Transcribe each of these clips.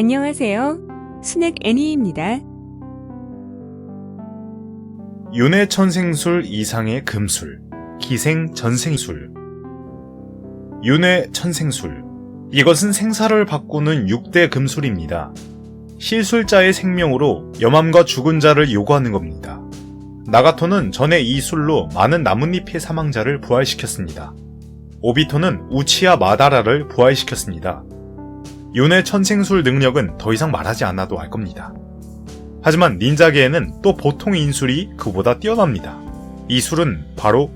안녕하세요. 스낵 애니입니다. 윤회천생술 이상의 금술, 기생전생술. 윤회천생술. 이것은 생사를 바꾸는 6대 금술입니다. 실술자의 생명으로 염암과 죽은 자를 요구하는 겁니다. 나가토는 전에 이 술로 많은 나뭇잎의 사망자를 부활시켰습니다. 오비토는 우치야 마다라를 부활시켰습니다. 윤의 천생술 능력은 더 이상 말하지 않아도 알 겁니다. 하지만 닌자계에는 또 보통 인술이 그보다 뛰어납니다. 이 술은 바로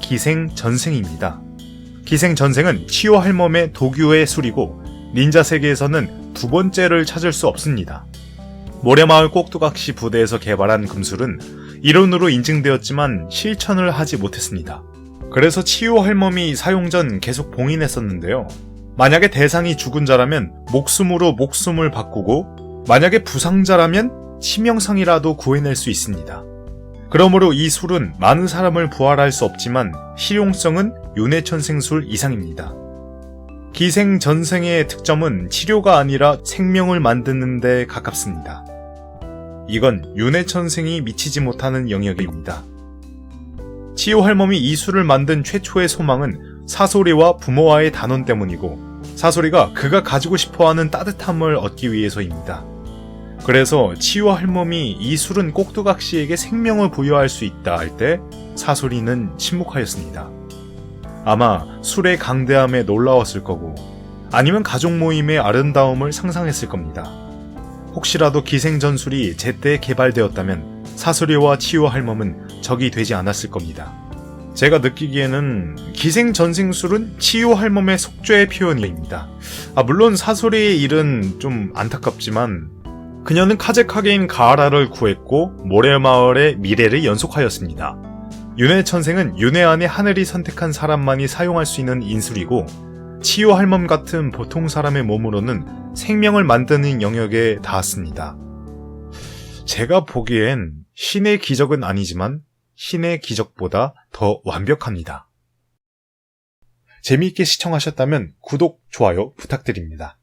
기생전생입니다. 기생전생은 치오 할멈의 도규의 술이고 닌자 세계에서는 두 번째를 찾을 수 없습니다. 모래마을 꼭두각시 부대에서 개발한 금술은 이론으로 인증되었지만 실천을 하지 못했습니다. 그래서 치오 할멈이 사용 전 계속 봉인했었는데요. 만약에 대상이 죽은 자라면 목숨으로 목숨을 바꾸고 만약에 부상자라면 치명상이라도 구해낼 수 있습니다. 그러므로 이 술은 많은 사람을 부활할 수 없지만 실용성은 윤회천생술 이상입니다. 기생전생의 특점은 치료가 아니라 생명을 만드는 데 가깝습니다. 이건 윤회천생이 미치지 못하는 영역입니다. 치오 할멈이 이 술을 만든 최초의 소망은 사소리와 부모와의 단원 때문이고 사소리가 그가 가지고 싶어하는 따뜻함을 얻기 위해서입니다. 그래서 치오 할멈이 이 술은 꼭두각시에게 생명을 부여할 수 있다 할 때 사소리는 침묵하였습니다. 아마 술의 강대함에 놀라웠을 거고 아니면 가족 모임의 아름다움을 상상했을 겁니다. 혹시라도 기생전술이 제때 개발되었다면 사소리와 치오 할멈은 적이 되지 않았을 겁니다. 제가 느끼기에는 기생전생술은 치유 할멈의 속죄의 표현입니다. 아, 물론 사소리의 일은 좀 안타깝지만 그녀는 카제카게인 가하라를 구했고 모래마을의 미래를 연속하였습니다. 윤회 천생은 윤회 안에 하늘이 선택한 사람만이 사용할 수 있는 인술이고 치유 할멈 같은 보통 사람의 몸으로는 생명을 만드는 영역에 닿았습니다. 제가 보기엔 신의 기적은 아니지만 신의 기적보다 더 완벽합니다. 재미있게 시청하셨다면 구독, 좋아요 부탁드립니다.